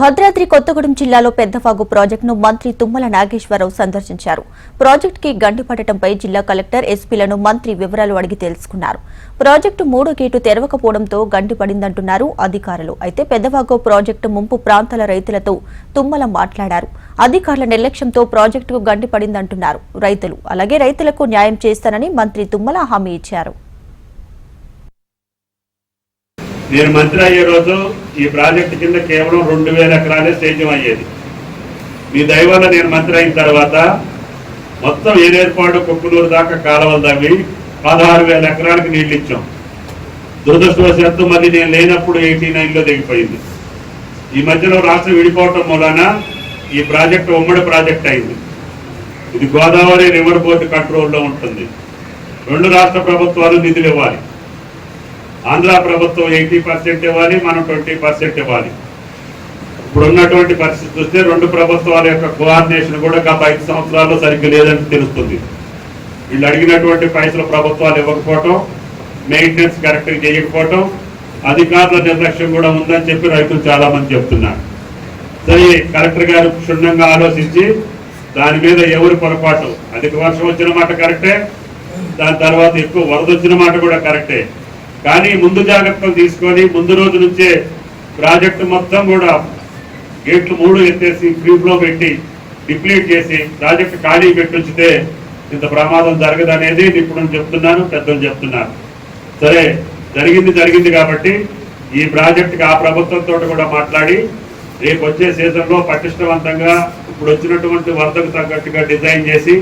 భద్రాద్రి కొత్తగూడెం జిల్లాలో పెద్దవాగు ప్రాజెక్టును మంత్రి తుమ్మల నాగేశ్వరరావు సందర్శించారు. ప్రాజెక్టుకి గండిపడటంపై జిల్లా కలెక్టర్ ఎస్పీలను మంత్రి వివరాలు అడిగి తెలుసుకున్నారు. ప్రాజెక్టు మూడో గేటు తెరవకపోవడంతో గండిపడిందంటున్నారు అధికారులు. అయితే పెద్దవాగు ప్రాజెక్టు ముంపు ప్రాంతాల రైతులతో తుమ్మల మాట్లాడారు. అధికారుల నిర్లక్ష్యంతో ప్రాజెక్టుకు గండిపడిందంటున్నారు రైతులు. అలాగే రైతులకు న్యాయం చేస్తానని మంత్రి తుమ్మల హామీ ఇచ్చారు. నేను మంత్రి అయ్యే రోజు ఈ ప్రాజెక్టు కింద కేవలం రెండు వేల ఎకరాలే సేద్యం అయ్యేది. మీ దయ నేను మంత్రి అయిన తర్వాత మొత్తం ఏదేర్పాడు కుక్కునూరు దాకా కాలువలు తవ్వి పదహారు వేల ఎకరాలకు నీళ్ళు ఇచ్చాం. దురదృష్టవశాత్తు మళ్ళీ నేను లేనప్పుడు ఎయిటీ నైన్లో దిగిపోయింది ఈ మధ్యలో రాష్ట్రం విడిపోవటం మూలాన ఈ ప్రాజెక్టు ఉమ్మడి ప్రాజెక్ట్ అయింది. ఇది గోదావరి రివర్ బోర్డు కంట్రోల్లో ఉంటుంది. రెండు రాష్ట్ర ప్రభుత్వాలు నిధులు ఇవ్వాలి. ఆంధ్ర ప్రభుత్వం ఎయిటీ పర్సెంట్ ఇవ్వాలి మనం ట్వంటీ పర్సెంట్ ఇవ్వాలి. ఇప్పుడు ఉన్నటువంటి పరిస్థితి చూస్తే రెండు ప్రభుత్వాల యొక్క కోఆర్డినేషన్ కూడా గత ఐదు సంవత్సరాల్లో సరిగ్గా లేదని తెలుస్తుంది. వీళ్ళు అడిగినటువంటి పైసలు ప్రభుత్వాలు ఇవ్వకపోవటం మెయింటెనెన్స్ కరెక్ట్గా చేయకపోవటం అధికారుల నిర్లక్ష్యం కూడా ఉందని చెప్పి రైతులు చాలా మంది చెప్తున్నారు. సరే కలెక్టర్ గారు క్షుణ్ణంగా ఆలోచించి దాని మీద ఎవరి పొరపాటు? అధిక వర్షం వచ్చిన మాట కరెక్టే దాని తర్వాత ఎక్కువ వరద వచ్చిన మాట కూడా కరెక్టే. కానీ ముందు జాగ్రత్తలు తీసుకొని ముందు రోజు నుంచే ప్రాజెక్టు మొత్తం కూడా గేట్లు మూడు ఎత్తేసి ఫ్లో పెట్టి డిప్లీట్ చేసి ప్రాజెక్టు ఖాళీ పెట్టి ఉంచితే ఇంత ప్రమాదం జరగదనేది నిపుణులు చెప్తున్నాను పెద్దలు చెప్తున్నారు. సరే జరిగింది జరిగింది కాబట్టి ఈ ప్రాజెక్టుకి ఆ ప్రభుత్వంతో కూడా మాట్లాడి రేపు వచ్చే సీజన్లో పటిష్టవంతంగా ఇప్పుడు వచ్చినటువంటి వరదకు తగ్గట్టుగా డిజైన్ చేసి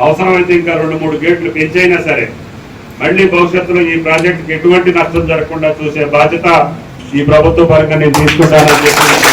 అవసరమైతే ఇంకా రెండు మూడు గేట్లు పెంచైనా సరే మళ్ళీ భవిష్యత్తులో ఈ ప్రాజెక్టుకి ఎటువంటి నష్టం జరగకుండా చూసే బాధ్యత ఈ ప్రభుత్వ పరంగా నేను తీసుకుంటానని చెప్పి